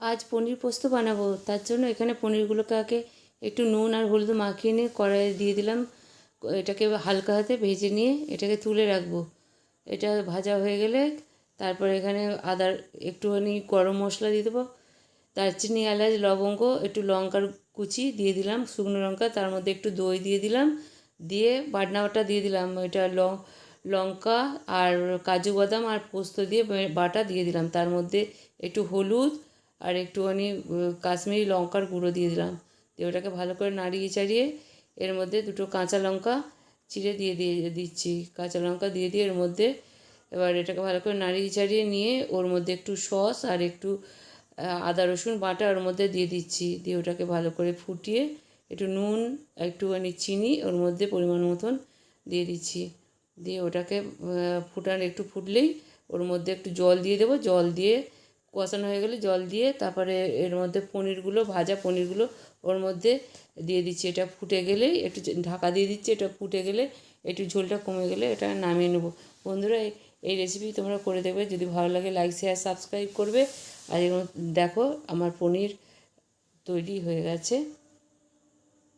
আজ পনির পোস্ত বানাবো। তার জন্য এখানে পনিরগুলোকে আগে একটু নুন আর হলুদ মাখিয়ে নিয়ে কড়াইয়ে দিয়ে দিলাম। এটাকে হালকা হাতে ভেজে নিয়ে এটাকে তুলে রাখব। এটা ভাজা হয়ে গেলে তারপর এখানে আদার একটুখানি গরম মশলা দিয়ে দেবো। দারচিনি, এলাচ, লবঙ্গ, একটু লঙ্কার কুচি দিয়ে দিলাম, শুকনো লঙ্কা, তার মধ্যে একটু দই দিয়ে দিলাম। দিয়ে বাটনা বাটা দিয়ে দিলাম, এটা ল, লঙ্কা আর কাজু বাদাম আর পোস্ত দিয়ে বাটা দিয়ে দিলাম। তার মধ্যে একটু হলুদ আর একটুখানি কাশ্মীরি লঙ্কার গুঁড়ো দিয়ে দিলাম। দিয়ে ওটাকে ভালো করে নাড়িয়ে চাড়িয়ে এর মধ্যে দুটো কাঁচা লঙ্কা চিড়ে দিয়ে দিয়ে দিচ্ছি। কাঁচা লঙ্কা দিয়ে দিয়ে এর মধ্যে এবার এটাকে ভালো করে নাড়িয়ে চাড়িয়ে নিয়ে ওর মধ্যে একটু সস আর একটু আদা, রসুন, বাটা ওর মধ্যে দিয়ে দিচ্ছি। দিয়ে ওটাকে ভালো করে ফুটিয়ে একটু নুন, একটুখানি চিনি ওর মধ্যে পরিমাণ মতন দিয়ে দিচ্ছি। দিয়ে ওটাকে ফুটান একটু ফুটলেই ওর মধ্যে একটু জল দিয়ে দেবো। জল দিয়ে কষানো হয়ে গেলে জল দিয়ে তারপরে এর মধ্যে পনিরগুলো, ভাজা পনিরগুলো ওর মধ্যে দিয়ে দিচ্ছি। এটা ফুটে গেলেই একটু ঢাকা দিয়ে দিচ্ছি, এটা ফুটে গেলে একটু ঝোলটা কমে গেলে এটা নামিয়ে নেব। বন্ধুরা এই- রেসিপি তোমরা করে দেখবে। যদি ভালো লাগে লাইক শেয়ার সাবস্ক্রাইব করবে। আর দেখো, আমার পনির তৈরি হয়ে গেছে।